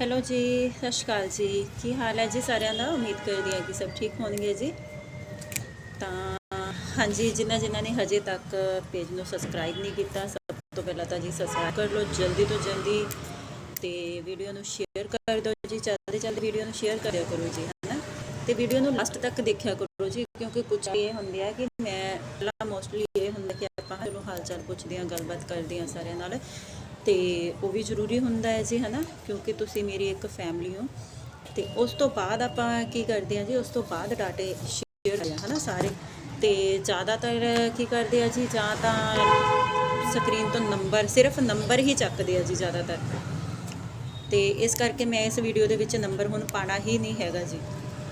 Hello ਜੀ, ਸਤਿ ਸ਼੍ਰੀ ਅਕਾਲ ਜੀ। ਕੀ ਹਾਲ ਹੈ ਜੀ ਸਾਰਿਆਂ ਦਾ? ਉਮੀਦ ਕਰਦੀ ਹਾਂ ਕਿ ਸਭ ਠੀਕ ਹੋਣਗੇ ਜੀ। ਤਾਂ ਹਾਂਜੀ, ਜਿਨ੍ਹਾਂ ਜਿਨ੍ਹਾਂ ਨੇ ਹਜੇ ਤੱਕ ਪੇਜ ਨੂੰ ਸਬਸਕ੍ਰਾਈਬ ਨਹੀਂ ਕੀਤਾ, ਸਭ ਤੋਂ ਪਹਿਲਾਂ ਤਾਂ ਜੀ ਸਬਸਕ੍ਰਾਈਬ ਕਰ ਲਓ, ਜਲਦੀ ਤੋਂ ਜਲਦੀ ਤੇ ਵੀਡੀਓ ਨੂੰ ਸ਼ੇਅਰ ਕਰ ਦਿਓ ਜੀ, ਚੱਲਦੇ ਚੱਲਦੇ ਵੀਡੀਓ ਨੂੰ ਸ਼ੇਅਰ ਕਰਿਆ ਕਰੋ ਜੀ, ਹਨਾ? ਤੇ ਵੀਡੀਓ ਨੂੰ ਲਾਸਟ ਤੱਕ ਦੇਖਿਆ ਕਰੋ ਜੀ, ਕਿਉਂਕਿ ਕੁਝ ਇਹ ਹੁੰਦੇ ਆ ਕਿ ਮੈਂ ਪਹਿਲਾਂ ਮੋਸਟਲੀ ਇਹ ਹੁੰਦਾ ਕਿ ਆਪਾਂ ਨੂੰ ਹਾਲ ਚਾਲ ਪੁੱਛਦੇ ਹਾਂ, ਗੱਲਬਾਤ ਕਰਦੇ ਹਾਂ ਸਾਰਿਆਂ ਨਾਲ। ਤੇ ਉਹ ਵੀ ਜ਼ਰੂਰੀ ਹੁੰਦਾ ਹੈ ਜੀ, ਹਨਾ? ਕਿਉਂਕਿ ਤੁਸੀਂ ਮੇਰੀ ਇੱਕ ਫੈਮਿਲੀ ਹੋ। ਤੇ ਉਸ ਤੋਂ ਬਾਅਦ ਆਪਾਂ ਕੀ ਕਰਦੇ ਹਾਂ ਜੀ, ਉਸ ਤੋਂ ਬਾਅਦ ਡਾਟੇ ਸ਼ੇਅਰ ਕਰਦੇ ਹਾਂ ਹਨਾ ਸਾਰੇ? ਤੇ ਜ਼ਿਆਦਾਤਰ ਕੀ ਕਰਦੇ ਆ ਜੀ, ਜਾਂ ਤਾਂ ਸਕਰੀਨ ਤੋਂ ਨੰਬਰ ਸਿਰਫ ਨੰਬਰ ਹੀ ਚੱਕਦੇ ਆ ਜੀ ਜ਼ਿਆਦਾਤਰ। ਤੇ ਇਸ ਕਰਕੇ ਮੈਂ ਇਸ ਵੀਡੀਓ ਦੇ ਵਿੱਚ ਨੰਬਰ ਹੁਣ ਪਾਣਾ ਹੀ ਨਹੀਂ ਹੈਗਾ ਜੀ।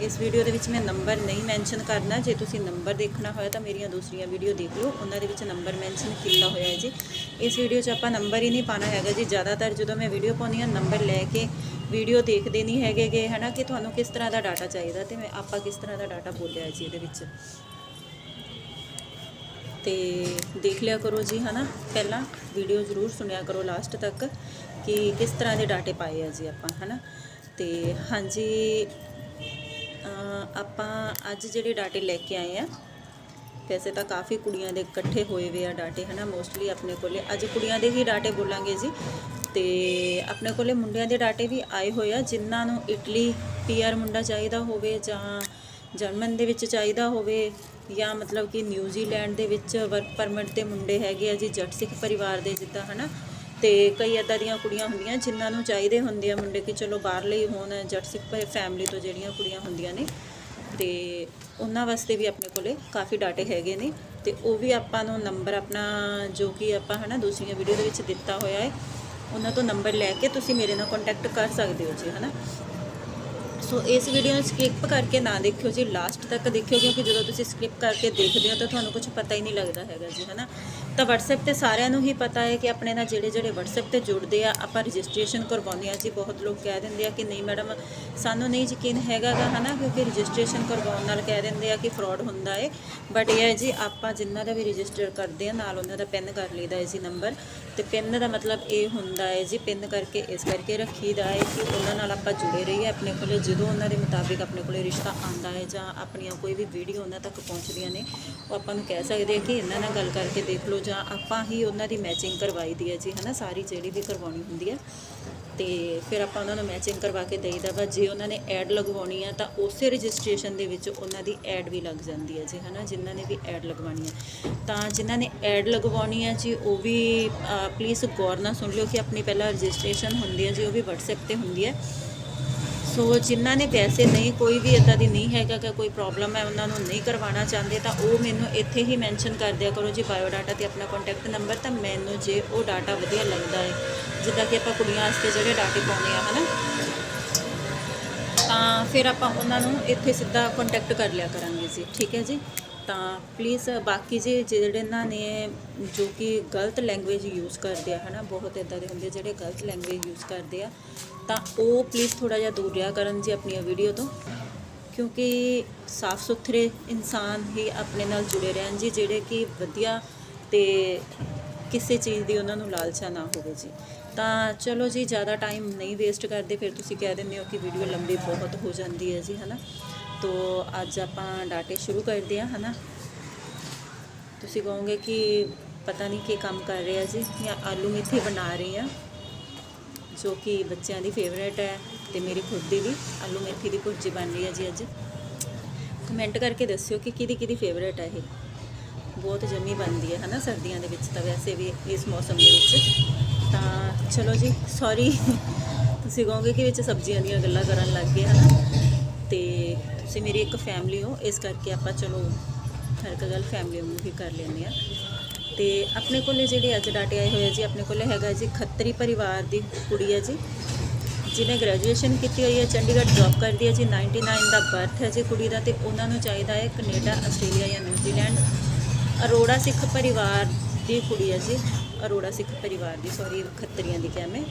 ਇਸ ਵੀਡੀਓ ਦੇ ਵਿੱਚ ਮੈਂ ਨੰਬਰ ਨਹੀਂ ਮੈਂਸ਼ਨ ਕਰਨਾ। ਜੇ ਤੁਸੀਂ ਨੰਬਰ ਦੇਖਣਾ ਹੋਇਆ ਤਾਂ ਮੇਰੀਆਂ ਦੂਸਰੀਆਂ ਵੀਡੀਓ ਦੇਖ ਲਓ। ਉਹਨਾਂ ਦੇ ਵਿੱਚ ਨੰਬਰ ਮੈਂਸ਼ਨ ਕੀਤਾ ਹੋਇਆ ਹੈ ਜੀ। ਇਸ ਵੀਡੀਓ 'ਚ ਆਪਾਂ ਨੰਬਰ ਹੀ ਨਹੀਂ ਪਾਣਾ ਹੈਗਾ ਜੀ। ਜ਼ਿਆਦਾਤਰ ਜਦੋਂ ਮੈਂ ਵੀਡੀਓ ਪਾਉਂਦੀ ਹਾਂ, ਨੰਬਰ ਲੈ ਕੇ ਵੀਡੀਓ ਦੇਖਦੇ ਨਹੀਂ ਹੈਗੇ ਹੈਗੇਗੇ ਹਨਾ? ਕਿ ਤੁਹਾਨੂੰ ਕਿਸ ਤਰ੍ਹਾਂ ਦਾ ਡਾਟਾ ਚਾਹੀਦਾ ਤੇ ਮੈਂ ਆਪਾਂ ਕਿਸ ਤਰ੍ਹਾਂ ਦਾ ਡਾਟਾ ਬੋਲਿਆ ਜੀ ਇਹਦੇ ਵਿੱਚ। ਤੇ ਦੇਖ ਲਿਆ ਕਰੋ ਜੀ, ਹਨਾ? ਪਹਿਲਾਂ ਵੀਡੀਓ ਜ਼ਰੂਰ ਸੁਣਿਆ ਕਰੋ ਲਾਸਟ ਤੱਕ ਕਿ ਕਿਸ ਤਰ੍ਹਾਂ ਦੇ ਡਾਟੇ ਪਾਏ ਆ ਜੀ ਆਪਾਂ, ਹਨਾ? ਤੇ ਹਾਂਜੀ ਆਪਾਂ ਅੱਜ ਜਿਹੜੇ ਡਾਟੇ ਲੈ ਕੇ ਆਏ ਆ, ਵੈਸੇ ਤਾਂ ਕਾਫੀ ਕੁੜੀਆਂ ਦੇ ਇਕੱਠੇ ਹੋਏ ਵੇ ਆ ਡਾਟੇ, ਹਨਾ ਮੋਸਟਲੀ ਆਪਣੇ ਕੋਲੇ। ਅੱਜ ਕੁੜੀਆਂ ਦੇ ਹੀ ਡਾਟੇ ਬੋਲਾਂਗੇ ਜੀ। ਤੇ ਆਪਣੇ ਕੋਲੇ ਮੁੰਡਿਆਂ ਦੇ ਡਾਟੇ ਵੀ ਆਏ ਹੋਏ ਆ, ਜਿਨ੍ਹਾਂ ਨੂੰ ਇਟਲੀ ਪੀਆਰ ਮੁੰਡਾ ਚਾਹੀਦਾ ਹੋਵੇ ਜਾਂ ਜਰਮਨ ਦੇ ਵਿੱਚ ਚਾਹੀਦਾ ਹੋਵੇ, ਜਾਂ ਮਤਲਬ ਕਿ ਨਿਊਜ਼ੀਲੈਂਡ ਦੇ ਵਿੱਚ ਵਰਕ ਪਰਮਿਟ ਤੇ ਮੁੰਡੇ ਹੈਗੇ ਆ ਜੀ, ਜੱਟ ਸਿੱਖ ਪਰਿਵਾਰ ਦੇ ਜਿੱਦਾਂ, ਹਨਾ। ਤੇ ਕਈ ਇਦਾਂ ਦੀਆਂ ਕੁੜੀਆਂ ਹੁੰਦੀਆਂ ਜਿਨ੍ਹਾਂ ਨੂੰ ਚਾਹੀਦੇ ਹੁੰਦੇ ਆ ਮੁੰਡੇ ਕਿ ਚਲੋ ਬਾਹਰਲੇ ਹੀ ਹੋਣ, ਜੱਟ ਸਿੱਖ ਫੈਮਿਲੀ ਤੋਂ ਜਿਹੜੀਆਂ ਕੁੜੀਆਂ ਹੁੰਦੀਆਂ ਨੇ। ਤੇ ਉਹਨਾਂ ਵਾਸਤੇ ਵੀ ਆਪਣੇ ਕੋਲੇ ਕਾਫੀ ਡਾਟੇ ਹੈਗੇ ਨੇ ਤੇ ਉਹ ਵੀ ਆਪਾਂ ਨੂੰ ਨੰਬਰ ਆਪਣਾ ਜੋ ਕਿ ਆਪਾਂ ਹਨਾ ਦੂਸਰੀਆਂ ਵੀਡੀਓ ਦੇ ਵਿੱਚ ਦਿੱਤਾ ਹੋਇਆ ਹੈ, ਉਹਨਾਂ ਤੋਂ ਨੰਬਰ ਲੈ ਕੇ ਤੁਸੀਂ ਮੇਰੇ ਨਾਲ ਕੰਟੈਕਟ ਕਰ ਸਕਦੇ ਹੋ ਜੀ, ਹਨਾ? ਸੋ ਇਸ ਵੀਡੀਓ ਨੂੰ ਸਕਿਪ ਕਰਕੇ ਨਾ ਦੇਖਿਓ ਜੀ ਲਾਸਟ ਤੱਕ ਦੇਖਿਓ, ਕਿਉਂਕਿ ਜਦੋਂ ਤੁਸੀਂ ਸਕਿਪ ਕਰਕੇ ਦੇਖਦੇ ਹੋ ਤਾਂ ਤੁਹਾਨੂੰ ਕੁਝ ਪਤਾ ਹੀ ਨਹੀਂ ਲੱਗਦਾ ਹੈਗਾ ਜੀ, ਹਨਾ? ਤਾਂ WhatsApp ਤੇ ਸਾਰਿਆਂ ਨੂੰ ਹੀ ਪਤਾ ਹੈ ਕਿ ਆਪਣੇ ਨਾਲ ਜਿਹੜੇ ਜਿਹੜੇ WhatsApp ਤੇ ਜੁੜਦੇ ਆ, ਆਪਾਂ ਰਜਿਸਟ੍ਰੇਸ਼ਨ ਕਰਵਾਉਂਦੇ ਆ। ਜੀ, ਬਹੁਤ ਲੋਕ ਕਹਿ ਦਿੰਦੇ ਆ ਕਿ ਨਹੀਂ ਮੈਡਮ ਸਾਨੂੰ ਨਹੀਂ ਯਕੀਨ ਹੈਗਾਗਾ, ਹਨਾ? ਕਿਉਂਕਿ ਰਜਿਸਟ੍ਰੇਸ਼ਨ ਕਰਵਾਉਣ ਨਾਲ ਕਹਿ ਦਿੰਦੇ ਆ ਕਿ ਫਰਾਡ ਹੁੰਦਾ ਹੈ ਬਟ ਇਹ ਹੈ ਜੀ, ਆਪਾਂ ਜਿੰਨਾ ਦਾ ਵੀ ਰਜਿਸਟਰ ਕਰਦੇ ਆ, ਨਾਲ ਉਹਨਾਂ ਦਾ ਪਿੰਨ ਕਰ ਲਈਦਾ ਹੈ ਜੀ ਨੰਬਰ ਤੇ ਪਿੰਨ ਦਾ ਮਤਲਬ ਇਹ ਹੁੰਦਾ ਹੈ ਜੀ ਪਿੰਨ ਕਰਕੇ, ਇਸ ਕਰਕੇ ਰੱਖੀਦਾ ਹੈ ਕਿ ਉਹਨਾਂ ਨਾਲ ਆਪਾਂ ਜੁੜੇ ਰਹੀਏ ਆਪਣੇ ਕੋਲੇ, ਜਦੋਂ ਉਹਨਾਂ ਦੇ ਮੁਤਾਬਿਕ ਆਪਣੇ ਕੋਲੇ ਰਿਸ਼ਤਾ ਆਉਂਦਾ ਹੈ ਜਾਂ ਆਪਣੀਆਂ ਕੋਈ ਵੀ ਵੀਡੀਓ ਉਹਨਾਂ ਤੱਕ ਪਹੁੰਚਦੀਆਂ ਨੇ, ਉਹ ਆਪਾਂ ਨੂੰ ਕਹਿ ਸਕਦੇ ਆ ਕਿ ਇਹਨਾਂ ਨਾਲ ਗੱਲ ਕਰਕੇ ਦੇਖ ਲਓ ਜਾਂ ਆਪਾਂ ਹੀ ਉਹਨਾਂ ਦੀ ਮੈਚਿੰਗ ਕਰਵਾਈ ਦੀ ਹੈ ਜੀ, ਹਨਾ? ਸਾਰੀ ਜਿਹੜੀ ਵੀ ਕਰਵਾਉਣੀ ਹੁੰਦੀ ਹੈ। ਤੇ ਫਿਰ ਆਪਾਂ ਉਹਨਾਂ ਨੂੰ ਮੈਚਿੰਗ ਕਰਵਾ ਕੇ ਦੇਈਦਾ ਵਾ। ਜੇ ਉਹਨਾਂ ਨੇ ਐਡ ਲਗਵਾਉਣੀ ਹੈ ਤਾਂ ਉਸੇ ਰਜਿਸਟ੍ਰੇਸ਼ਨ ਦੇ ਵਿੱਚ ਉਹਨਾਂ ਦੀ ਐਡ ਵੀ ਲੱਗ ਜਾਂਦੀ ਹੈ ਜੀ, ਹਨਾ? ਜਿਨ੍ਹਾਂ ਨੇ ਵੀ ਐਡ ਲਗਵਾਉਣੀ ਹੈ। ਤਾਂ ਜਿਨ੍ਹਾਂ ਨੇ ਐਡ ਲਗਵਾਉਣੀ ਹੈ ਜੀ, ਉਹ ਵੀ ਪਲੀਜ਼ ਗੌਰ ਨਾਲ ਸੁਣ ਲਿਓ ਕਿ ਆਪਣੀ ਪਹਿਲਾਂ ਰਜਿਸਟ੍ਰੇਸ਼ਨ ਹੁੰਦੀ ਹੈ ਜੀ, ਉਹ ਵੀ WhatsApp ਤੇ ਹੁੰਦੀ ਹੈ। ਸੋ ਜਿਨ੍ਹਾਂ ਨੇ ਪੈਸੇ ਨਹੀਂ, ਕੋਈ ਵੀ ਇਦਾਂ ਦੀ ਨਹੀਂ ਹੈਗਾ ਕਿ ਕੋਈ ਪ੍ਰੋਬਲਮ ਹੈ, ਉਹਨਾਂ ਨੂੰ ਨਹੀਂ ਕਰਵਾਉਣਾ ਚਾਹੁੰਦੇ, ਤਾਂ ਉਹ ਮੈਨੂੰ ਇੱਥੇ ਹੀ ਮੈਂਸ਼ਨ ਕਰ ਦਿਆ ਕਰੋ ਜੀ ਬਾਇਓ ਡਾਟਾ ਤੇ ਆਪਣਾ ਕੰਟੈਕਟ ਨੰਬਰ ਤਾਂ ਮੈਨੂੰ ਜੇ ਉਹ ਡਾਟਾ ਵਧੀਆ ਲੱਗਦਾ ਹੈ, ਜਿੱਦਾਂ ਕਿ ਆਪਾਂ ਕੁੜੀਆਂ ਵਾਸਤੇ ਜਿਹੜੇ ਡਾਟੇ ਪਾਉਂਦੇ ਆ ਹਨਾ? ਤਾਂ ਫਿਰ ਆਪਾਂ ਉਹਨਾਂ ਨੂੰ ਇੱਥੇ ਸਿੱਧਾ ਕੰਟੈਕਟ ਕਰ ਲਿਆ ਕਰਾਂਗੇ ਜੀ, ਠੀਕ ਹੈ ਜੀ? ਤਾਂ ਪਲੀਜ਼ ਬਾਕੀ ਜੇ ਜਿਹੜੇ ਇਹਨਾਂ ਨੇ ਜੋ ਕਿ ਗਲਤ ਲੈਂਗੁਏਜ ਯੂਜ਼ ਕਰਦੇ ਆ, ਹਨਾ, ਬਹੁਤ ਇਦਾਂ ਦੇ ਹੁੰਦੇ ਆ ਜਿਹੜੇ ਗਲਤ ਲੈਂਗੁਏਜ ਯੂਜ਼ ਕਰਦੇ ਆ, ਤਾਂ ਉਹ ਪਲੀਜ਼ ਥੋੜਾ ਜਿਹਾ ਦੂਰ ਰਿਹਾ ਕਰਨ ਜੀ ਆਪਣੀਆਂ ਵੀਡੀਓ ਤੋਂ, ਕਿਉਂਕਿ ਸਾਫ਼ ਸੁਥਰੇ ਇਨਸਾਨ ਹੀ ਆਪਣੇ ਨਾਲ ਜੁੜੇ ਰਹਿਣ ਜੀ, ਜਿਹੜੇ ਕਿ ਵਧੀਆ ਤੇ ਕਿਸੇ ਚੀਜ਼ ਦੀ ਉਹਨਾਂ ਨੂੰ ਲਾਲਚਾ ਨਾ ਹੋਵੇ ਜੀ। ਤਾਂ ਚਲੋ ਜੀ, ਜ਼ਿਆਦਾ ਟਾਈਮ ਨਹੀਂ ਵੇਸਟ ਕਰਦੇ, ਫਿਰ ਤੁਸੀਂ ਕਹਿ ਦਿੰਦੇ ਹੋ ਕਿ ਵੀਡੀਓ ਲੰਬੀ ਬਹੁਤ ਹੋ ਜਾਂਦੀ ਹੈ ਜੀ, ਹਨਾ। ਤੋ ਅੱਜ ਆਪਾਂ ਡਾਟੇ ਸ਼ੁਰੂ ਕਰਦੇ ਹਾਂ, ਹਨਾ? ਤੁਸੀਂ ਕਹੋਗੇ ਕਿ ਪਤਾ ਨਹੀਂ ਕੀ ਕੰਮ ਕਰ ਰਹੇ ਆ ਜੀ? ਜਾਂ ਆਲੂ ਮੇਥੀ ਬਣਾ ਰਹੀ ਆ ਜੋ ਕਿ ਬੱਚਿਆਂ ਦੀ ਫੇਵਰੇਟ ਹੈ ਤੇ ਮੇਰੀ ਖੁਦ ਦੀ ਵੀ ਆਲੂ ਮੇਥੀ ਦੀ ਭੁਰਜੀ ਬਣ ਰਹੀ ਹੈ ਜੀ ਅੱਜ। ਕਮੈਂਟ ਕਰਕੇ ਦੱਸਿਓ ਕਿ ਕਿਹਦੀ ਕਿਹਦੀ ਫੇਵਰੇਟ ਹੈ ਇਹ। ਬਹੁਤ ਜੰਮੀ ਬਣਦੀ ਹੈ, ਹਨਾ, ਸਰਦੀਆਂ ਦੇ ਵਿੱਚ ਤਾਂ ਵੈਸੇ ਵੀ ਇਸ ਮੌਸਮ ਦੇ ਵਿੱਚ। ਤਾਂ ਚਲੋ ਜੀ ਸੌਰੀ ਤੁਸੀਂ ਕਹੋਗੇ ਕਿ ਵਿੱਚ ਸਬਜ਼ੀਆਂ ਦੀਆਂ ਗੱਲਾਂ ਕਰਨ ਲੱਗ ਗਏ, ਹਨਾ? ਤੇ ਤੁਸੀਂ ਮੇਰੀ ਇੱਕ ਫੈਮਿਲੀ ਹੋ, ਇਸ ਕਰਕੇ ਆਪਾਂ ਚਲੋ ਹਰ ਇੱਕ ਗੱਲ ਫੈਮਿਲੀ ਨੂੰ ਹੀ ਕਰ ਲੈਂਦੇ ਆ ਤੇ ਆਪਣੇ ਕੋਲੇ ਜਿਹੜੇ ਅੱਜ ਡਾਟੇ ਆਏ ਹੋਏ ਆ ਜੀ, ਆਪਣੇ ਕੋਲੇ ਹੈਗਾ ਜੀ ਖੱਤਰੀ ਪਰਿਵਾਰ ਦੀ ਕੁੜੀ ਹੈ ਜੀ। ਜਿਹਨੇ ਗ੍ਰੈਜੂਏਸ਼ਨ ਕੀਤੀ ਹੋਈ ਹੈ ਚੰਡੀਗੜ੍ਹ ਜੌਬ ਕਰਦੀ ਹੈ ਜੀ 99 ਦਾ ਬਰਥ ਹੈ ਜੀ ਕੁੜੀ ਦਾ ਤੇ ਉਹਨਾਂ ਨੂੰ ਚਾਹੀਦਾ ਹੈ ਕੈਨੇਡਾ, ਆਸਟ੍ਰੇਲੀਆ ਜਾਂ ਨਿਊਜ਼ੀਲੈਂਡ। ਅਰੋੜਾ ਸਿੱਖ ਪਰਿਵਾਰ ਦੀ ਕੁੜੀ ਹੈ ਜੀ, ਅਰੋੜਾ ਸਿੱਖ ਪਰਿਵਾਰ ਦੀ ਸੌਰੀ ਖੱਤਰੀਆਂ ਦੀ ਕਿਹਾ ਮੈਂ।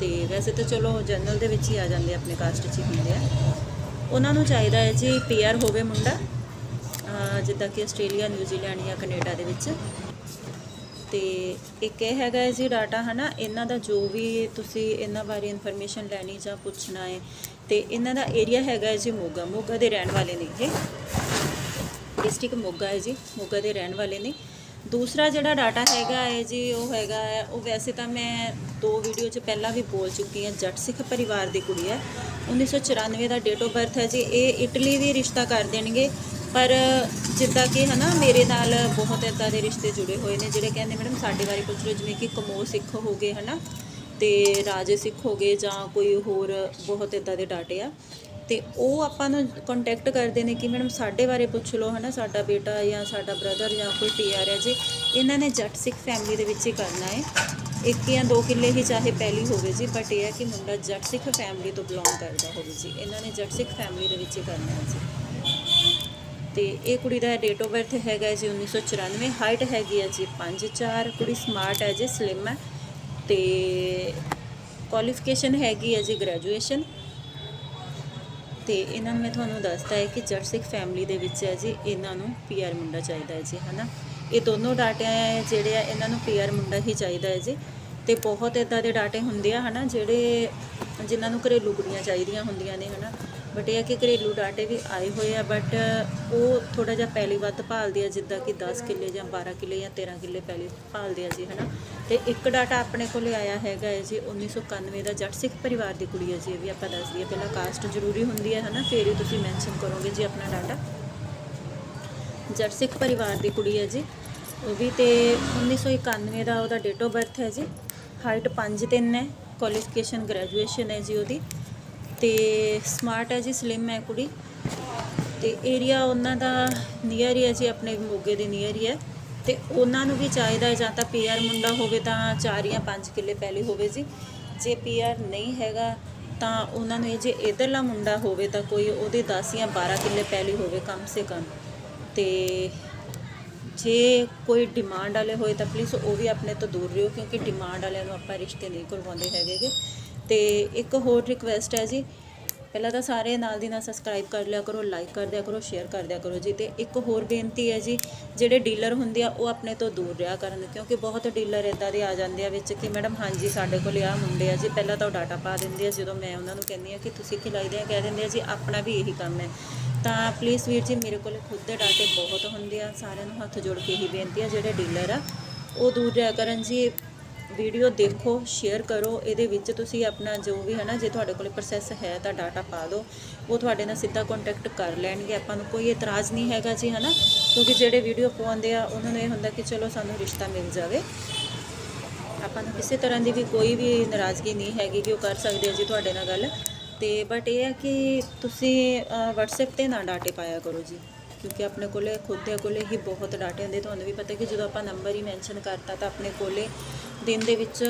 ਤੇ ਵੈਸੇ ਤਾਂ ਚਲੋ ਜਨਰਲ ਦੇ ਵਿੱਚ ਹੀ ਆ ਜਾਂਦੇ ਆਪਣੇ ਕਾਸਟ 'ਚ ਹੀ ਹੁੰਦੇ ਆ। ਉਹਨਾਂ ਨੂੰ ਚਾਹੀਦਾ ਹੈ ਜੀ ਪੀਆਰ ਹੋਵੇ ਮੁੰਡਾ ਜਿੱਦਾਂ ਕਿ ਆਸਟ੍ਰੇਲੀਆ ਨਿਊਜ਼ੀਲੈਂਡ ਜਾਂ ਕੈਨੇਡਾ ਦੇ ਵਿੱਚ। ਤੇ ਇੱਕ ਇਹ ਹੈਗਾ ਹੈ ਜੀ ਡਾਟਾ, ਹਨਾ, ਇਹਨਾਂ ਦਾ ਜੋ ਵੀ ਤੁਸੀਂ ਇਹਨਾਂ ਬਾਰੇ ਇਨਫੋਰਮੇਸ਼ਨ ਲੈਣੀ ਜਾਂ ਪੁੱਛਣਾ ਹੈ, ਤੇ ਇਹਨਾਂ ਦਾ ਏਰੀਆ ਹੈਗਾ ਹੈ ਜੀ ਮੋਗਾ। ਮੋਗਾ ਦੇ ਰਹਿਣ ਵਾਲੇ ਨੇ ਇਹ। ਡਿਸਟ੍ਰਿਕਟ ਮੋਗਾ ਹੈ ਜੀ, ਮੋਗਾ ਦੇ ਰਹਿਣ ਵਾਲੇ ਨੇ। ਦੂਸਰਾ ਜਿਹੜਾ ਡਾਟਾ ਹੈਗਾ ਹੈ ਜੀ, ਉਹ ਹੈਗਾ ਹੈ, ਉਹ ਵੈਸੇ ਤਾਂ ਮੈਂ ਦੋ ਵੀਡੀਓ 'ਚ ਪਹਿਲਾਂ ਵੀ ਬੋਲ ਚੁੱਕੀ ਹਾਂ, ਜੱਟ ਸਿੱਖ ਪਰਿਵਾਰ ਦੀ ਕੁੜੀ ਹੈ। 1994 ਦਾ ਡੇਟ ਆਫ ਬਰਥ ਹੈ ਜੀ, ਇਹ ਇਟਲੀ ਵੀ ਰਿਸ਼ਤਾ ਕਰ ਦੇਣਗੇ। ਪਰ ਜਿੱਦਾਂ ਕਿ ਹਨਾ, ਮੇਰੇ ਨਾਲ ਬਹੁਤ ਇਦਾਂ ਦੇ ਰਿਸ਼ਤੇ ਜੁੜੇ ਹੋਏ ਨੇ, ਜਿਹੜੇ ਕਹਿੰਦੇ, ਮੈਡਮ, ਸਾਡੇ ਬਾਰੇ ਪੁੱਛ ਲਓ, ਜਿਵੇਂ ਕਿ ਕਮੋ ਸਿੱਖ ਹੋ ਗਏ, ਹਨਾ? ਤੇ ਰਾਜੇ ਸਿੱਖ ਹੋ ਗਏ ਜਾਂ ਕੋਈ ਹੋਰ ਬਹੁਤ ਇਦਾਂ ਦੇ ਡਾਟੇ ਆ। ਤੇ ਉਹ ਆਪਾਂ ਨੂੰ ਕੰਟੈਕਟ ਕਰਦੇ ਨੇ ਕਿ ਮੈਡਮ ਸਾਡੇ ਬਾਰੇ ਪੁੱਛ ਲਓ, ਹਨਾ, ਸਾਡਾ ਬੇਟਾ ਜਾਂ ਸਾਡਾ ਬ੍ਰਦਰ ਜਾਂ ਕੋਈ ਪੀਆਰ ਹੈ ਜੀ। ਇਹਨਾਂ ਨੇ ਜੱਟ ਸਿੱਖ ਫੈਮਿਲੀ ਦੇ ਵਿੱਚ ਹੀ ਕਰਨਾ ਹੈ। ਇੱਕ ਜਾਂ ਦੋ ਕਿੱਲੇ ਹੀ ਚਾਹੇ ਪਹਿਲੀ ਹੋਵੇ ਜੀ ਬਟ ਇਹ ਹੈ ਕਿ ਮੁੰਡਾ ਜੱਟ ਸਿੱਖ ਫੈਮਿਲੀ ਤੋਂ ਬਿਲੋਂਗ ਕਰਦਾ ਹੋਵੇ ਜੀ। ਇਹਨਾਂ ਨੇ ਜੱਟ ਸਿੱਖ ਫੈਮਿਲੀ ਦੇ ਵਿੱਚ ਹੀ ਕਰਨਾ ਹੈ ਜੀ। ਤੇ ਇਹ ਕੁੜੀ ਦਾ ਡੇਟ ਆਫ ਬਰਥ ਹੈਗਾ ਹੈ ਜੀ 1994 ਹਾਈਟ ਹੈਗੀ ਹੈ ਜੀ 5'4 ਕੁੜੀ ਸਮਾਰਟ ਹੈ ਜੀ ਸਲਿਮ ਹੈ। ਤੇ ਕੁਆਲੀਫਿਕੇਸ਼ਨ ਹੈਗੀ ਹੈ ਜੀ ਗ੍ਰੈਜੂਏਸ਼ਨ ਤੇ ਇਹਨਾਂ ਨੂੰ ਮੈਂ ਤੁਹਾਨੂੰ ਦੱਸਦਾ ਹੈ ਕਿ ਜੱਟ ਸਿੱਖ ਫੈਮਿਲੀ ਦੇ ਵਿੱਚ ਹੈ ਜੀ, ਇਹਨਾਂ ਨੂੰ ਪੀਆਰ ਮੁੰਡਾ ਚਾਹੀਦਾ ਹੈ ਜੀ, ਹਨਾ? ਇਹ ਦੋਨੋਂ ਡਾਟੇ ਜਿਹੜੇ ਆ, ਇਹਨਾਂ ਨੂੰ ਪੀਆਰ ਮੁੰਡਾ ਹੀ ਚਾਹੀਦਾ ਹੈ ਜੀ। ਤੇ ਬਹੁਤ ਇਦਾਂ ਦੇ ਡਾਟੇ ਹੁੰਦੇ ਆ, ਹਨਾ, ਜਿਹੜੇ ਜਿਨ੍ਹਾਂ ਨੂੰ ਘਰੇਲੂ ਕੁੜੀਆਂ ਚਾਹੀਦੀਆਂ ਹੁੰਦੀਆਂ ਨੇ, ਹਨਾ? ਬਟ ਇਹ ਆ ਕਿ ਘਰੇਲੂ ਡਾਟੇ ਵੀ ਆਏ ਹੋਏ ਆ ਬਟ ਉਹ ਥੋੜਾ ਜਿਹਾ ਪਹਿਲੀ ਵੱਧ ਭਾਲਦੇ ਆ, ਜਿੱਦਾਂ ਕਿ 10 ਕਿੱਲੇ ਜਾਂ 12 ਕਿੱਲੇ ਜਾਂ 13 ਕਿੱਲੇ ਪਹਿਲੀ ਭਾਲਦੇ ਆ ਜੀ, ਹਨਾ। ਤੇ ਇੱਕ ਡਾਟਾ ਆਪਣੇ ਕੋਲੇ ਆਇਆ ਹੈਗਾ ਹੈ ਜੀ 1991 ਦਾ ਜੱਟ ਸਿੱਖ ਪਰਿਵਾਰ ਦੀ ਕੁੜੀ ਹੈ ਜੀ, ਇਹ ਵੀ ਆਪਾਂ ਦੱਸ ਦਈਏ। ਪਹਿਲਾਂ ਕਾਸਟ ਜ਼ਰੂਰੀ ਹੁੰਦੀ ਹੈ, ਹਨਾ, ਫਿਰ ਹੀ ਤੁਸੀਂ ਮੈਂਸ਼ਨ ਕਰੋਗੇ ਜੀ ਆਪਣਾ ਡਾਟਾ। ਜੱਟ ਸਿੱਖ ਪਰਿਵਾਰ ਦੀ ਕੁੜੀ ਹੈ ਜੀ, ਉਹ ਵੀ ਤੇ 1991 ਦਾ ਉਹਦਾ ਡੇਟ ਆਫ ਬਰਥ ਹੈ ਜੀ। ਹਾਈਟ 5'3 ਹੈ ਕੁਆਲੀਫਿਕੇਸ਼ਨ ਗ੍ਰੈਜੂਏਸ਼ਨ ਹੈ ਜੀ ਉਹਦੀ। ਤੇ ਸਮਾਰਟ ਹੈ ਜੀ ਸਲਿਮ ਹੈ ਕੁੜੀ। ਤੇ ਏਰੀਆ ਉਹਨਾਂ ਦਾ ਨੀਅਰ ਹੀ ਹੈ ਜੀ, ਆਪਣੇ ਮੋਗੇ ਦੇ ਨੀਅਰ ਹੀ ਹੈ। ਤੇ ਉਹਨਾਂ ਨੂੰ ਵੀ ਚਾਹੀਦਾ ਹੈ, ਜਾਂ ਤਾਂ ਪੀਆਰ ਮੁੰਡਾ ਹੋਵੇ ਤਾਂ 4 ਜਾਂ 5 ਕਿੱਲੇ ਪਹਿਲੇ ਹੋਵੇ ਜੀ। ਜੇ ਪੀਆਰ ਨਹੀਂ ਹੈਗਾ, ਤਾਂ ਉਹਨਾਂ ਨੂੰ ਇਹ ਜੇ ਇਧਰਲਾ ਮੁੰਡਾ ਹੋਵੇ ਤਾਂ ਕੋਈ ਉਹਦੇ 10 ਜਾਂ 12 ਕਿੱਲੇ ਪਹਿਲੇ ਹੋਵੇ, ਕਮ ਸੇ ਕਮ। ਤੇ ਜੇ ਕੋਈ ਡਿਮਾਂਡ ਵਾਲੇ ਹੋਏ ਤਾਂ ਪਲੀਜ਼ ਉਹ ਵੀ ਆਪਣੇ ਤੋਂ ਦੂਰ ਰਹੋ ਕਿਉਂਕਿ ਡਿਮਾਂਡ ਵਾਲਿਆਂ ਨੂੰ ਆਪਾਂ ਰਿਸ਼ਤੇ ਨਹੀਂ ਕਰਵਾਉਂਦੇ ਹੈਗੇ ਤੇ ਇੱਕ ਹੋਰ ਰਿਕੁਐਸਟ ਹੈ ਜੀ ਪਹਿਲਾਂ ਤਾਂ ਸਾਰੇ ਨਾਲ ਦੀ ਨਾਲ ਸਬਸਕ੍ਰਾਈਬ ਕਰ ਲਿਆ ਕਰੋ ਲਾਈਕ ਕਰ ਦਿਆ ਕਰੋ ਸ਼ੇਅਰ ਕਰ ਦਿਆ ਕਰੋ ਜੀ। ਤੇ ਇੱਕ ਹੋਰ ਬੇਨਤੀ ਹੈ ਜੀ, ਜਿਹੜੇ ਡੀਲਰ ਹੁੰਦੇ ਆ, ਉਹ ਆਪਣੇ ਤੋਂ ਦੂਰ ਰਿਹਾ ਕਰਨ, ਕਿਉਂਕਿ ਬਹੁਤ ਡੀਲਰ ਇਦਾਂ ਦੇ ਆ ਜਾਂਦੇ ਆ ਵਿੱਚ ਕਿ ਮੈਡਮ, ਹਾਂਜੀ ਸਾਡੇ ਕੋਲ ਆ ਮੁੰਡੇ ਆ ਜੀ, ਪਹਿਲਾਂ ਤਾਂ ਉਹ ਡਾਟਾ ਪਾ ਦਿੰਦੇ ਆ, ਜਦੋਂ ਮੈਂ ਉਹਨਾਂ ਨੂੰ ਕਹਿੰਦੀ ਆ ਕਿ ਤੁਸੀਂ ਕੀ ਲਾਈਦੇ ਆ, ਕਹਿ ਦਿੰਦੇ ਆ ਜੀ, ਆਪਣਾ ਵੀ ਇਹੀ ਕੰਮ ਹੈ। ਤਾਂ ਪਲੀਜ਼ ਵੀਰ ਜੀ, ਮੇਰੇ ਕੋਲ ਖੁਦ ਦੇ ਡਾਟੇ ਬਹੁਤ ਹੁੰਦੇ ਆ, ਸਾਰਿਆਂ ਨੂੰ ਹੱਥ ਜੋੜ ਕੇ ਹੀ ਬੇਨਤੀ ਆ, ਜਿਹੜੇ ਡੀਲਰ ਆ, ਉਹ ਦੂਰ ਰਿਹਾ ਕਰਨ ਜੀ। ਵੀਡੀਓ ਦੇਖੋ ਸ਼ੇਅਰ ਕਰੋ ਇਹਦੇ ਵਿੱਚ ਤੁਸੀਂ ਆਪਣਾ ਜੋ ਵੀ ਹੈ ਨਾ ਜੇ ਤੁਹਾਡੇ ਕੋਲ ਪ੍ਰੋਸੈਸ ਹੈ ਤਾਂ ਡਾਟਾ ਪਾ ਦਿਓ। ਉਹ ਤੁਹਾਡੇ ਨਾਲ ਸਿੱਧਾ ਕੰਟੈਕਟ ਕਰ ਲੈਣਗੇ। ਆਪਾਂ ਨੂੰ ਕੋਈ ਇਤਰਾਜ਼ ਨਹੀਂ ਹੈਗਾ ਜੀ ਹੈ ਨਾ ਕਿਉਂਕਿ ਜਿਹੜੇ ਵੀਡੀਓ ਪਾਉਂਦੇ ਆ ਉਹਨਾਂ ਨੂੰ ਇਹ ਹੁੰਦਾ ਕਿ ਚਲੋ ਸਾਨੂੰ ਰਿਸ਼ਤਾ ਮਿਲ ਜਾਵੇ। ਆਪਾਂ ਨੂੰ ਕਿਸੇ ਤਰ੍ਹਾਂ ਦੀ ਵੀ ਕੋਈ ਵੀ ਨਾਰਾਜ਼ਗੀ ਨਹੀਂ ਹੈਗੀ ਕਿ ਉਹ ਕਰ ਸਕਦੇ ਆ ਜੀ ਤੁਹਾਡੇ ਨਾਲ ਗੱਲ। ਤੇ ਬਟ ਇਹ ਹੈ ਕਿ ਤੁਸੀਂ ਅ, WhatsApp ਤੇ ਨਾ ਡਾਟੇ ਪਾਇਆ ਕਰੋ ਜੀ। ਕਿਉਂਕਿ ਆਪਣੇ ਕੋਲੇ, ਖੁਦ ਦੇ ਕੋਲੇ ਹੀ ਬਹੁਤ ਡਾਟੇ ਹੁੰਦੇ। ਤੁਹਾਨੂੰ ਵੀ ਪਤਾ ਕਿ ਜਦੋਂ ਆਪਾਂ ਨੰਬਰ ਹੀ ਮੈਂਸ਼ਨ ਕਰਤਾ ਤਾਂ ਆਪਣੇ ਕੋਲੇ ਦਿਨ ਦੇ ਵਿੱਚ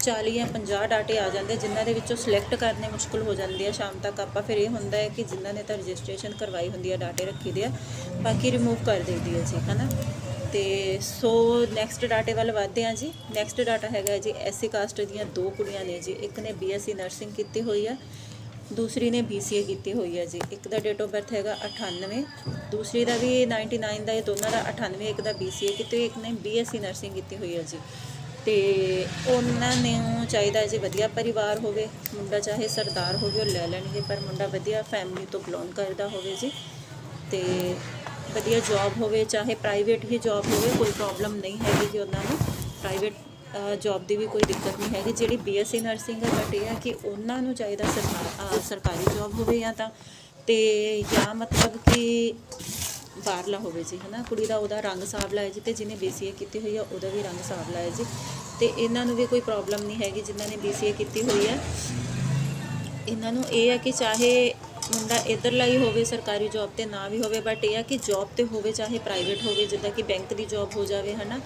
40 ਜਾਂ 50 ਡਾਟੇ ਆ ਜਾਂਦੇ, ਜਿਨ੍ਹਾਂ ਦੇ ਵਿੱਚੋਂ ਸਿਲੈਕਟ ਕਰਨੇ ਮੁਸ਼ਕਲ ਹੋ ਜਾਂਦੇ ਆ। ਸ਼ਾਮ ਤੱਕ ਆਪਾਂ ਫਿਰ ਇਹ ਹੁੰਦਾ ਹੈ ਕਿ ਜਿਨ੍ਹਾਂ ਨੇ ਤਾਂ ਰਜਿਸਟ੍ਰੇਸ਼ਨ ਕਰਵਾਈ ਹੁੰਦੀ ਆ, ਡਾਟੇ ਰੱਖੀ ਦੇ ਆ, ਬਾਕੀ ਰਿਮੂਵ ਕਰ ਦਈਦੀ ਹੈ ਜੀ, ਹਨਾ? ਤੇ ਸੋ ਨੈਕਸਟ ਡਾਟੇ ਵੱਲ ਵਧਦੇ ਹਾਂ ਜੀ। ਨੈਕਸਟ ਡਾਟਾ ਹੈਗਾ ਜੀ, ਐਸਸੀ ਕਾਸਟ ਦੀਆਂ ਦੋ ਕੁੜੀਆਂ ਨੇ ਜੀ। ਇੱਕ ਨੇ ਬੀਐਸਸੀ ਨਰਸਿੰਗ ਕੀਤੀ ਹੋਈ ਆ ਦੂਸਰੀ ਨੇ ਬੀਸੀਏ ਕੀਤੀ ਹੋਈ ਹੈ ਜੀ। ਇੱਕ ਦਾ ਡੇਟ ਆਫ ਬਰਥ ਹੈਗਾ 98 ਦੂਸਰੀ ਦਾ ਵੀ 99 ਦਾ ਇਹ ਦੋਨਾਂ ਦਾ 98 ਇੱਕ ਦਾ ਬੀਸੀਏ ਕੀਤੀ ਹੋਈ, ਇੱਕ ਨੇ ਬੀਐਸਸੀ ਨਰਸਿੰਗ ਕੀਤੀ ਹੋਈ ਹੈ ਜੀ। ਤੇ ਉਹਨਾਂ ਨੂੰ ਚਾਹੀਦਾ ਜੀ ਵਧੀਆ ਪਰਿਵਾਰ ਹੋਵੇ ਮੁੰਡਾ ਚਾਹੇ ਸਰਦਾਰ ਹੋਵੇ ਉਹ ਲੈ ਲੈਣਗੇ ਪਰ ਮੁੰਡਾ ਵਧੀਆ ਫੈਮਿਲੀ ਤੋਂ ਬਿਲੋਂਗ ਕਰਦਾ ਹੋਵੇ ਜੀ। ਤੇ ਵਧੀਆ ਜੌਬ ਹੋਵੇ ਚਾਹੇ ਪ੍ਰਾਈਵੇਟ ਹੀ ਜੌਬ ਹੋਵੇ ਕੋਈ ਪ੍ਰੋਬਲਮ ਨਹੀਂ ਹੈਗੀ ਜੀ ਉਹਨਾਂ ਨੂੰ। ਪ੍ਰਾਈਵੇਟ ਜੌਬ ਦੀ ਵੀ ਕੋਈ ਦਿੱਕਤ ਨਹੀਂ ਹੈਗੀ। ਜਿਹੜੀ ਬੀਐਸਸੀ ਨਰਸਿੰਗ ਹੈ ਬਟ ਇਹ ਹੈ ਕਿ ਉਹਨਾਂ ਨੂੰ ਚਾਹੀਦਾ ਸਰਕਾਰ ਸਰਕਾਰੀ ਜੌਬ ਹੋਵੇ ਜਾਂ ਤਾਂ, ਤੇ ਜਾਂ ਮਤਲਬ ਕਿ ਬਾਹਰਲਾ ਹੋਵੇ ਜੀ, ਹਨਾ। ਕੁੜੀ ਦਾ ਉਹਦਾ ਰੰਗ ਸਾਵਲਾ ਹੈ ਜੀ, ਤੇ ਜਿਹਨੇ ਬੀਸੀਏ ਕੀਤੀ ਹੋਈ ਆ, ਉਹਦਾ ਵੀ ਰੰਗ ਸਾਵਲਾ ਹੈ ਜੀ। ਤੇ ਇਹਨਾਂ ਨੂੰ ਵੀ ਕੋਈ ਪ੍ਰੋਬਲਮ ਨਹੀਂ ਹੈਗੀ, ਜਿਨ੍ਹਾਂ ਨੇ ਬੀਸੀਏ ਕੀਤੀ ਹੋਈ ਆ। ਇਹਨਾਂ ਨੂੰ ਇਹ ਹੈ ਕਿ ਚਾਹੇ ਮੁੰਡਾ ਇੱਧਰਲਾ ਹੀ ਹੋਵੇ ਸਰਕਾਰੀ ਜੌਬ ਤੇ, ਨਾ ਵੀ ਹੋਵੇ ਬਟ ਇਹ ਆ ਕਿ ਜੌਬ ਤੇ ਹੋਵੇ, ਚਾਹੇ ਪ੍ਰਾਈਵੇਟ ਹੋਵੇ, ਜਿੱਦਾਂ ਕਿ ਬੈਂਕ ਦੀ ਜੌਬ ਹੋ ਜਾਵੇ, ਹਨਾ।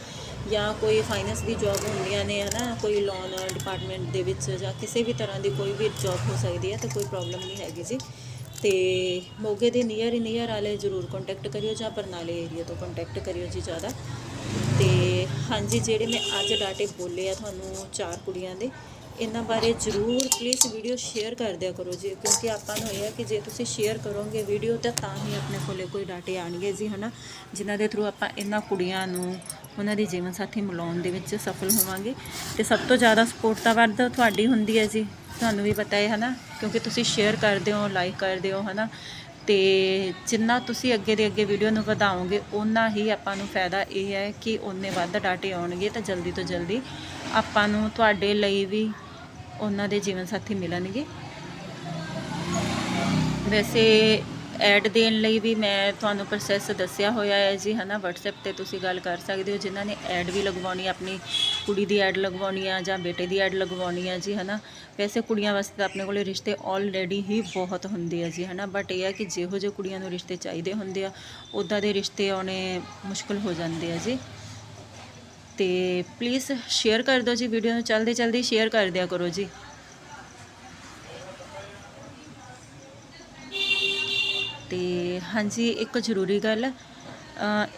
ਜਾਂ ਕੋਈ ਫਾਈਨੈਂਸ ਦੀ ਜੌਬ ਹੁੰਦੀਆਂ ਨੇ, ਹਨਾ, ਕੋਈ ਲੋਨ ਡਿਪਾਰਟਮੈਂਟ ਦੇ ਵਿੱਚ ਜਾਂ ਕਿਸੇ ਵੀ ਤਰ੍ਹਾਂ ਦੀ ਕੋਈ ਵੀ ਜੌਬ ਹੋ ਸਕਦੀ ਹੈ ਤਾਂ ਕੋਈ ਪ੍ਰੋਬਲਮ ਨਹੀਂ ਹੈਗੀ ਜੀ। ਤੇ ਮੋਗੇ ਦੇ ਨੀਅਰ ਹੀ ਨੀਅਰ ਵਾਲੇ ਜ਼ਰੂਰ ਕੰਟੈਕਟ ਕਰਿਓ ਜਾਂ ਬਰਨਾਲੇ ਏਰੀਆ ਤੋਂ ਕੰਟੈਕਟ ਕਰਿਓ ਜੀ ਜ਼ਿਆਦਾ। ਤੇ ਹਾਂਜੀ, ਜਿਹੜੇ ਮੈਂ ਅੱਜ ਡਾਟੇ ਬੋਲੇ ਆ ਤੁਹਾਨੂੰ ਚਾਰ ਕੁੜੀਆਂ ਦੇ, ਇਹਨਾਂ ਬਾਰੇ ਜ਼ਰੂਰ ਪਲੀਜ਼ ਵੀਡੀਓ ਸ਼ੇਅਰ ਕਰ ਦਿਆ ਕਰੋ ਜੀ, ਕਿਉਂਕਿ ਆਪਾਂ ਨੂੰ ਇਹ ਹੈ ਕਿ ਜੇ ਤੁਸੀਂ ਸ਼ੇਅਰ ਕਰੋਗੇ ਵੀਡੀਓ ਤਾਂ ਤਾਂ ਹੀ ਆਪਣੇ ਕੋਲੇ ਕੋਈ ਡਾਟੇ ਆਣਗੇ ਜੀ, ਹਨਾ। ਜਿਨ੍ਹਾਂ ਦੇ ਥਰੂ ਆਪਾਂ ਇਹਨਾਂ ਕੁੜੀਆਂ ਨੂੰ ਉਹਨਾਂ ਦੀ ਜੀਵਨ ਸਾਥੀ ਮਿਲਾਉਣ ਦੇ ਵਿੱਚ ਸਫਲ ਹੋਵਾਂਗੇ। ਤੇ ਸਭ ਤੋਂ ਜ਼ਿਆਦਾ ਸਪੋਰਟ ਤਾਂ ਵੱਧ ਤੁਹਾਡੀ ਹੁੰਦੀ ਹੈ ਜੀ। ਤੁਹਾਨੂੰ ਵੀ ਪਤਾ ਹੈ, ਹਨਾ? ਕਿਉਂਕਿ ਤੁਸੀਂ ਸ਼ੇਅਰ ਕਰਦੇ ਹੋ ਲਾਈਕ ਕਰਦੇ ਹੋ, ਹਨਾ? ਤੇ ਜਿੰਨਾ ਤੁਸੀਂ ਅੱਗੇ ਦੇ ਅੱਗੇ ਵੀਡੀਓ ਨੂੰ ਵਧਾਓਗੇ, ਓਨਾ ਹੀ ਆਪਾਂ ਨੂੰ ਫਾਇਦਾ ਇਹ ਹੈ ਕਿ ਓਨੇ ਵੱਧ ਡਾਟੇ ਆਉਣਗੇ ਤਾਂ ਜਲਦੀ ਤੋਂ ਜਲਦੀ ਆਪਾਂ ਨੂੰ ਤੁਹਾਡੇ ਲਈ ਵੀ ਉਹਨਾਂ ਦੇ ਜੀਵਨ ਸਾਥੀ ਮਿਲਣਗੇ। ਵੈਸੇ ਐਡ ਦੇਣ ਲਈ ਵੀ ਮੈਂ ਤੁਹਾਨੂੰ ਪ੍ਰੋਸੈਸ ਦੱਸਿਆ ਹੋਇਆ ਹੈ ਜੀ, ਹਨਾ? WhatsApp ਤੇ ਤੁਸੀਂ ਗੱਲ ਕਰ ਸਕਦੇ ਹੋ, ਜਿਨ੍ਹਾਂ ਨੇ ਐਡ ਵੀ ਲਗਵਾਉਣੀ ਹੈ, ਆਪਣੀ ਕੁੜੀ ਦੀ ਐਡ ਲਗਵਾਉਣੀ ਆ ਜਾਂ ਬੇਟੇ ਦੀ ਐਡ ਲਗਵਾਉਣੀ ਆ ਜੀ, ਹਨਾ? ਵੈਸੇ ਕੁੜੀਆਂ ਵਾਸਤੇ ਤਾਂ ਆਪਣੇ ਕੋਲੇ ਰਿਸ਼ਤੇ ਆਲਰੇਡੀ ਹੀ ਬਹੁਤ ਹੁੰਦੇ ਆ ਜੀ, ਹਨਾ? ਬਟ ਇਹ ਆ ਕਿ ਜਿਹੋ ਜਿਹੇ ਕੁੜੀਆਂ ਨੂੰ ਰਿਸ਼ਤੇ ਚਾਹੀਦੇ ਹੁੰਦੇ ਆ ਉਦਾਂ ਦੇ ਰਿਸ਼ਤੇ ਆਉਣੇ ਮੁਸ਼ਕਲ ਹੋ ਜਾਂਦੇ ਆ ਜੀ। ਤੇ ਪਲੀਜ਼ ਸ਼ੇਅਰ ਕਰ ਦਿਓ ਜੀ ਵੀਡੀਓ ਨੂੰ ਜਲਦੀ ਚਲਦੇ ਸ਼ੇਅਰ ਕਰ ਦਿਆ ਕਰੋ ਜੀ। ਤੇ ਹਾਂਜੀ, ਇੱਕ ਜ਼ਰੂਰੀ ਗੱਲ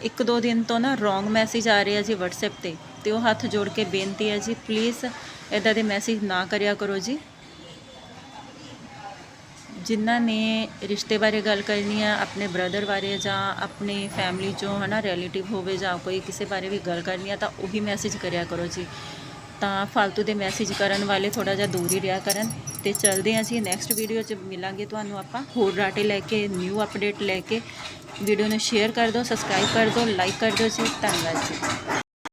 ਇੱਕ ਦੋ ਦਿਨ ਤੋਂ ਨਾ ਰੋਂਗ ਮੈਸੇਜ ਆ ਰਿਹਾ ਜੀ WhatsApp ਤੇ ਤੇ ਉਹ ਹੱਥ ਜੋੜ ਕੇ ਬੇਨਤੀ ਹੈ ਜੀ ਪਲੀਜ਼ ਇਦਾਂ ਦੇ ਮੈਸੇਜ ਨਾ ਕਰਿਆ ਕਰੋ ਜੀ। ਜਿਨ੍ਹਾਂ ਨੇ ਰਿਸ਼ਤੇ ਬਾਰੇ ਗੱਲ ਕਰਨੀ ਆ, ਆਪਣੇ ਬ੍ਰਦਰ ਬਾਰੇ ਜਾਂ ਆਪਣੀ ਫੈਮਿਲੀ ਚੋਂ ਹਨਾ ਰਿਲੇਟਿਵ ਹੋਵੇ ਜਾਂ ਕੋਈ ਕਿਸੇ ਬਾਰੇ ਵੀ ਗੱਲ ਕਰਨੀ ਆ, ਤਾਂ ਉਹੀ ਮੈਸੇਜ ਕਰਿਆ ਕਰੋ ਜੀ। ਤਾਂ ਫालतू ਦੇ ਮੈਸੇਜ ਕਰਨ ਵਾਲੇ ਥੋੜਾ ਜਿਹਾ ਦੂਰ ਹੀ ਰਿਹਾ ਕਰਨ। ਤੇ ਚੱਲਦੇ ਹਾਂ ਜੀ ਨੈਕਸਟ ਵੀਡੀਓ 'ਚ ਮਿਲਾਂਗੇ ਤੁਹਾਨੂੰ ਆਪਾਂ। ਹੋਰ ਡਾਟੇ ਲੈ ਕੇ ਨਿਊ ਅਪਡੇਟ ਲੈ ਕੇ। ਵੀਡੀਓ ਨੂੰ ਸ਼ੇਅਰ ਕਰ ਦਿਓ ਸਬਸਕ੍ਰਾਈਬ ਕਰ ਦਿਓ ਲਾਈਕ ਕਰ ਦਿਓ ਜੀ। ਧੰਨਵਾਦ ਜੀ।